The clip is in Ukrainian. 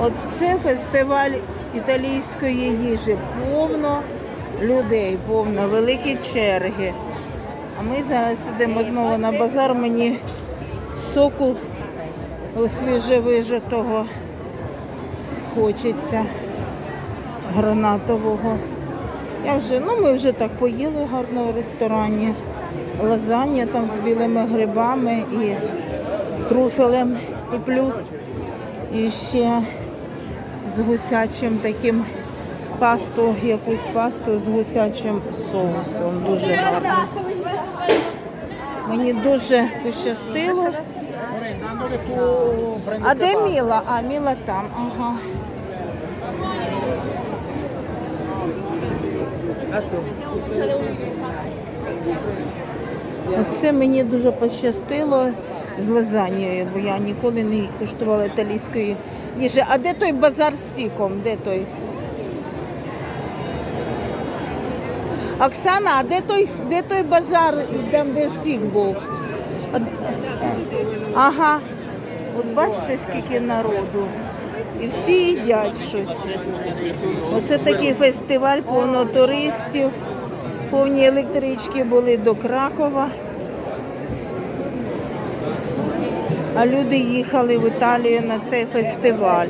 Оце фестиваль італійської їжі. Повно людей, повно, великі черги. А ми зараз йдемо знову на базар. Мені соку свіжевижатого хочеться гранатового. Я вже, ну ми вже так поїли гарно в ресторані. Лазанья там з білими грибами і труфелем, і плюс і ще з гусячим таким пасту, якусь пасту з гусячим соусом. Дуже гарно. Мені дуже пощастило. А де Міла? А, Міла там, ага. Оце мені дуже пощастило з лазаньєю, бо я ніколи не куштувала італійської їжі. А де той базар з сіком? Де той? Оксана, а де той, де той базар, там де сік був? Ага. От бачите, скільки народу. І всі їдять щось. Оце такий фестиваль, повно туристів. Повні електрички були до Кракова. А люди їхали в Італію на цей фестиваль.